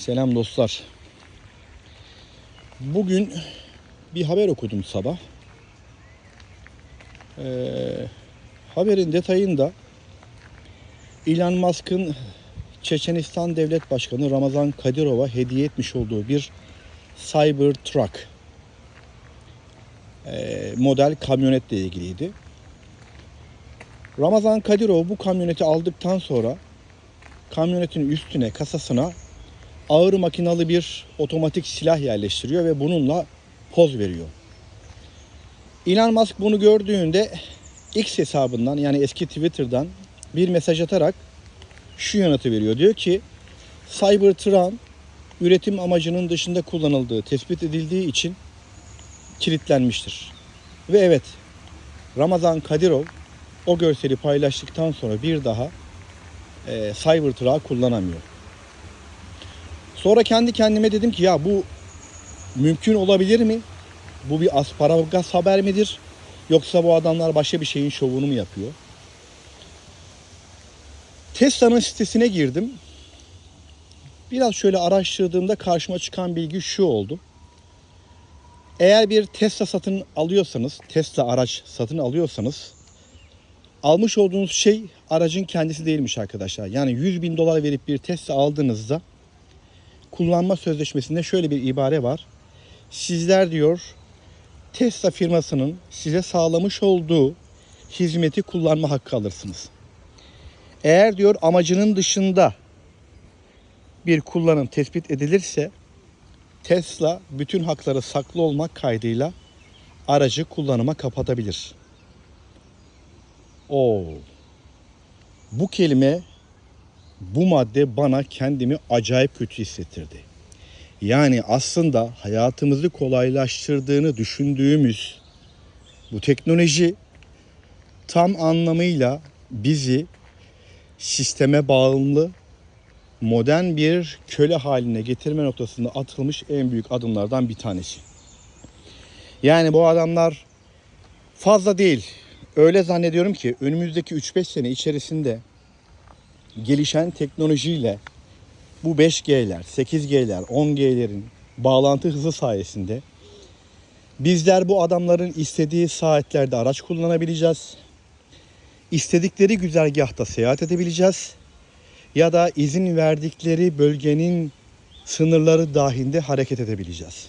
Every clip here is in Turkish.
Selam dostlar. Bugün bir haber okudum sabah. Ee, haberin detayında Elon Musk'ın Çeçenistan Devlet Başkanı Ramazan Kadyrov'a hediye etmiş olduğu bir Cybertruck ee, model kamyonetle ilgiliydi. Ramazan Kadyrov bu kamyoneti aldıktan sonra kamyonetin üstüne kasasına ağır makinalı bir otomatik silah yerleştiriyor ve bununla poz veriyor. Elon Musk bunu gördüğünde X hesabından yani eski Twitter'dan bir mesaj atarak şu yanıtı veriyor. Diyor ki Cybertron üretim amacının dışında kullanıldığı tespit edildiği için kilitlenmiştir. Ve evet Ramazan Kadirov o görseli paylaştıktan sonra bir daha e, Cybertruck kullanamıyor. Sonra kendi kendime dedim ki ya bu mümkün olabilir mi? Bu bir asparagas haber midir? Yoksa bu adamlar başka bir şeyin şovunu mu yapıyor? Tesla'nın sitesine girdim. Biraz şöyle araştırdığımda karşıma çıkan bilgi şu oldu. Eğer bir Tesla satın alıyorsanız, Tesla araç satın alıyorsanız almış olduğunuz şey aracın kendisi değilmiş arkadaşlar. Yani 100 bin dolar verip bir Tesla aldığınızda kullanma sözleşmesinde şöyle bir ibare var. Sizler diyor Tesla firmasının size sağlamış olduğu hizmeti kullanma hakkı alırsınız. Eğer diyor amacının dışında bir kullanım tespit edilirse Tesla bütün hakları saklı olmak kaydıyla aracı kullanıma kapatabilir. Oo. Bu kelime bu madde bana kendimi acayip kötü hissettirdi. Yani aslında hayatımızı kolaylaştırdığını düşündüğümüz bu teknoloji tam anlamıyla bizi sisteme bağımlı modern bir köle haline getirme noktasında atılmış en büyük adımlardan bir tanesi. Yani bu adamlar fazla değil. Öyle zannediyorum ki önümüzdeki 3-5 sene içerisinde gelişen teknolojiyle bu 5G'ler, 8G'ler, 10G'lerin bağlantı hızı sayesinde bizler bu adamların istediği saatlerde araç kullanabileceğiz. İstedikleri güzergahta seyahat edebileceğiz. Ya da izin verdikleri bölgenin sınırları dahilinde hareket edebileceğiz.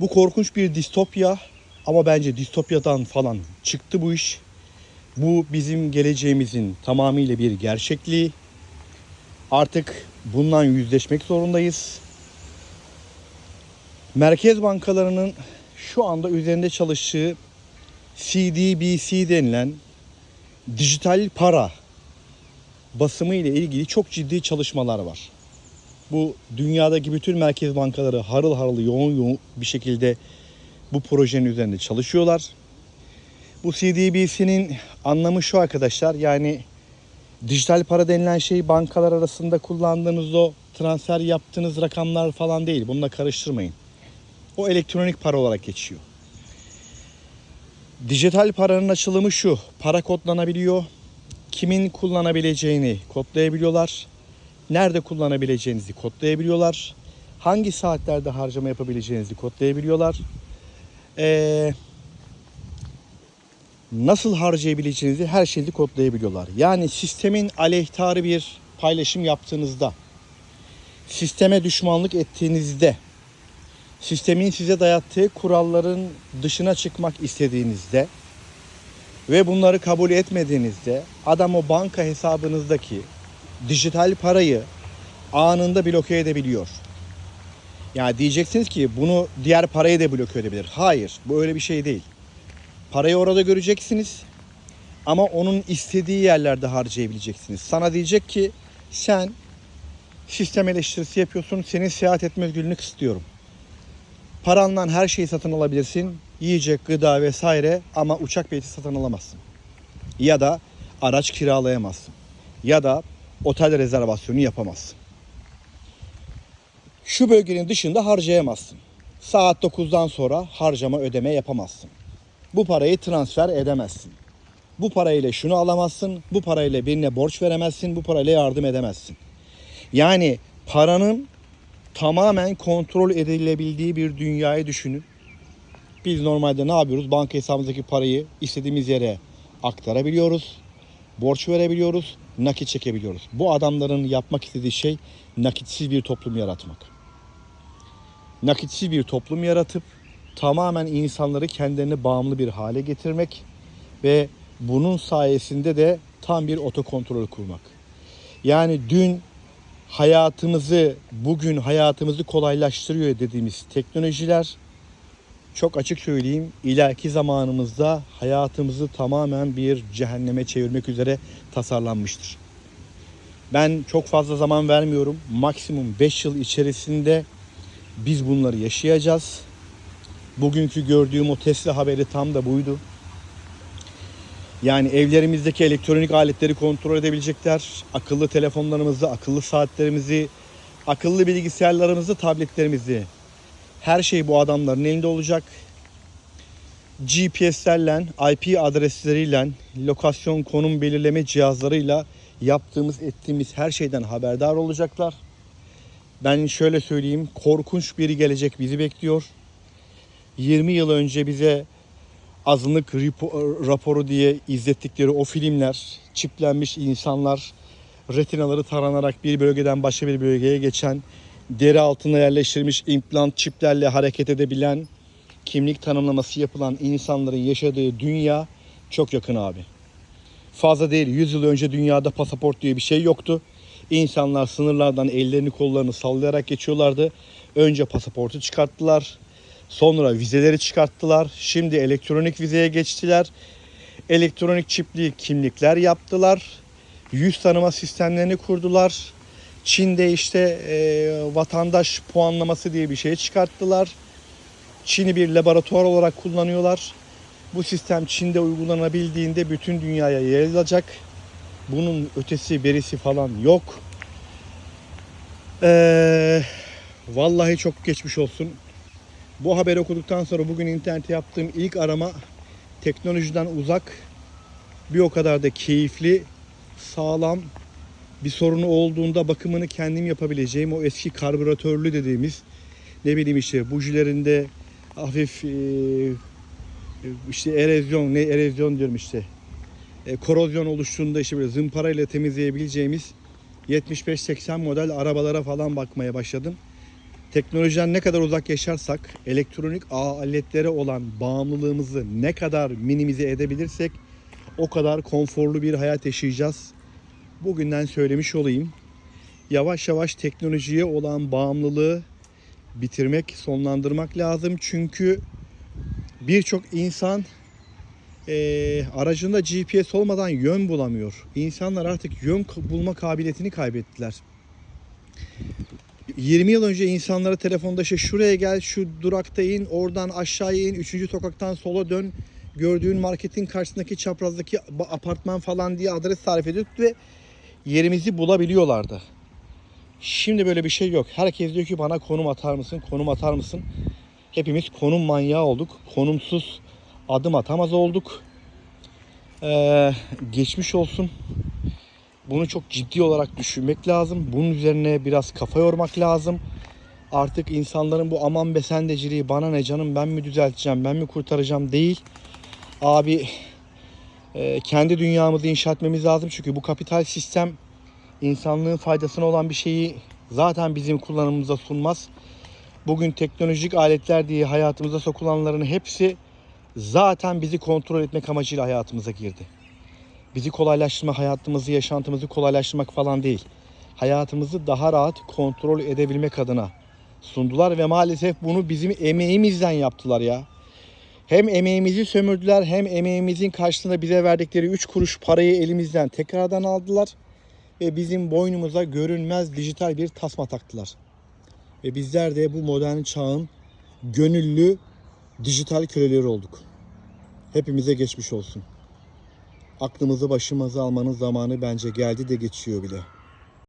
Bu korkunç bir distopya ama bence distopyadan falan çıktı bu iş. Bu bizim geleceğimizin tamamıyla bir gerçekliği. Artık bundan yüzleşmek zorundayız. Merkez bankalarının şu anda üzerinde çalıştığı CDBC denilen dijital para basımı ile ilgili çok ciddi çalışmalar var. Bu dünyadaki bütün merkez bankaları harıl harıl yoğun yoğun bir şekilde bu projenin üzerinde çalışıyorlar. Bu CDBC'nin anlamı şu arkadaşlar. Yani dijital para denilen şey bankalar arasında kullandığınız o transfer yaptığınız rakamlar falan değil. Bununla karıştırmayın. O elektronik para olarak geçiyor. Dijital paranın açılımı şu. Para kodlanabiliyor. Kimin kullanabileceğini kodlayabiliyorlar. Nerede kullanabileceğinizi kodlayabiliyorlar. Hangi saatlerde harcama yapabileceğinizi kodlayabiliyorlar. Eee nasıl harcayabileceğinizi her şeyi kodlayabiliyorlar. Yani sistemin aleyhtarı bir paylaşım yaptığınızda, sisteme düşmanlık ettiğinizde, sistemin size dayattığı kuralların dışına çıkmak istediğinizde ve bunları kabul etmediğinizde adam o banka hesabınızdaki dijital parayı anında bloke edebiliyor. Yani diyeceksiniz ki bunu diğer parayı da bloke edebilir. Hayır, bu öyle bir şey değil. Parayı orada göreceksiniz. Ama onun istediği yerlerde harcayabileceksiniz. Sana diyecek ki sen sistem eleştirisi yapıyorsun. Senin seyahat etme özgürlüğünü kısıtlıyorum. Paranla her şeyi satın alabilirsin. Yiyecek, gıda vesaire ama uçak bileti satın alamazsın. Ya da araç kiralayamazsın. Ya da otel rezervasyonu yapamazsın. Şu bölgenin dışında harcayamazsın. Saat 9'dan sonra harcama ödeme yapamazsın. Bu parayı transfer edemezsin. Bu parayla şunu alamazsın, bu parayla birine borç veremezsin, bu parayla yardım edemezsin. Yani paranın tamamen kontrol edilebildiği bir dünyayı düşünün. Biz normalde ne yapıyoruz? Banka hesabımızdaki parayı istediğimiz yere aktarabiliyoruz. Borç verebiliyoruz, nakit çekebiliyoruz. Bu adamların yapmak istediği şey nakitsiz bir toplum yaratmak. Nakitsiz bir toplum yaratıp tamamen insanları kendilerine bağımlı bir hale getirmek ve bunun sayesinde de tam bir otokontrol kurmak. Yani dün hayatımızı, bugün hayatımızı kolaylaştırıyor dediğimiz teknolojiler çok açık söyleyeyim ileriki zamanımızda hayatımızı tamamen bir cehenneme çevirmek üzere tasarlanmıştır. Ben çok fazla zaman vermiyorum. Maksimum 5 yıl içerisinde biz bunları yaşayacağız. Bugünkü gördüğüm o Tesla haberi tam da buydu. Yani evlerimizdeki elektronik aletleri kontrol edebilecekler. Akıllı telefonlarımızı, akıllı saatlerimizi, akıllı bilgisayarlarımızı, tabletlerimizi. Her şey bu adamların elinde olacak. GPS'lerle, IP adresleriyle, lokasyon konum belirleme cihazlarıyla yaptığımız, ettiğimiz her şeyden haberdar olacaklar. Ben şöyle söyleyeyim, korkunç bir gelecek bizi bekliyor. 20 yıl önce bize azınlık raporu diye izlettikleri o filmler, çiplenmiş insanlar, retinaları taranarak bir bölgeden başka bir bölgeye geçen, deri altına yerleştirilmiş implant çiplerle hareket edebilen, kimlik tanımlaması yapılan insanların yaşadığı dünya çok yakın abi. Fazla değil 100 yıl önce dünyada pasaport diye bir şey yoktu. İnsanlar sınırlardan ellerini kollarını sallayarak geçiyorlardı. Önce pasaportu çıkarttılar. Sonra vizeleri çıkarttılar. Şimdi elektronik vizeye geçtiler. Elektronik çipli kimlikler yaptılar. Yüz tanıma sistemlerini kurdular. Çin'de işte e, vatandaş puanlaması diye bir şey çıkarttılar. Çin'i bir laboratuvar olarak kullanıyorlar. Bu sistem Çin'de uygulanabildiğinde bütün dünyaya yayılacak. Bunun ötesi berisi falan yok. Ee, vallahi çok geçmiş olsun. Bu haberi okuduktan sonra bugün internette yaptığım ilk arama teknolojiden uzak bir o kadar da keyifli, sağlam bir sorunu olduğunda bakımını kendim yapabileceğim o eski karbüratörlü dediğimiz ne bileyim işte bujilerinde hafif e, işte erozyon ne erozyon diyorum işte e, korozyon oluştuğunda işte böyle zımparayla temizleyebileceğimiz 75-80 model arabalara falan bakmaya başladım. Teknolojiden ne kadar uzak yaşarsak elektronik aletlere olan bağımlılığımızı ne kadar minimize edebilirsek o kadar konforlu bir hayat yaşayacağız. Bugünden söylemiş olayım. Yavaş yavaş teknolojiye olan bağımlılığı bitirmek, sonlandırmak lazım. Çünkü birçok insan eee, aracında GPS olmadan yön bulamıyor. İnsanlar artık yön bulma kabiliyetini kaybettiler. 20 yıl önce insanlara telefonda işte şuraya gel, şu durakta in, oradan aşağıya in, 3. sokaktan sola dön, gördüğün marketin karşısındaki çaprazdaki apartman falan diye adres tarif ediyorduk ve yerimizi bulabiliyorlardı. Şimdi böyle bir şey yok. Herkes diyor ki bana konum atar mısın, konum atar mısın? Hepimiz konum manyağı olduk. Konumsuz adım atamaz olduk. Ee, geçmiş olsun. Bunu çok ciddi olarak düşünmek lazım. Bunun üzerine biraz kafa yormak lazım. Artık insanların bu aman be sendeciliği bana ne canım ben mi düzelteceğim ben mi kurtaracağım değil. Abi e, kendi dünyamızı inşa etmemiz lazım. Çünkü bu kapital sistem insanlığın faydasına olan bir şeyi zaten bizim kullanımımıza sunmaz. Bugün teknolojik aletler diye hayatımıza sokulanların hepsi zaten bizi kontrol etmek amacıyla hayatımıza girdi bizi kolaylaştırma, hayatımızı, yaşantımızı kolaylaştırmak falan değil. Hayatımızı daha rahat kontrol edebilmek adına sundular ve maalesef bunu bizim emeğimizden yaptılar ya. Hem emeğimizi sömürdüler hem emeğimizin karşılığında bize verdikleri 3 kuruş parayı elimizden tekrardan aldılar ve bizim boynumuza görünmez dijital bir tasma taktılar. Ve bizler de bu modern çağın gönüllü dijital köleleri olduk. Hepimize geçmiş olsun aklımızı başımıza almanın zamanı bence geldi de geçiyor bile.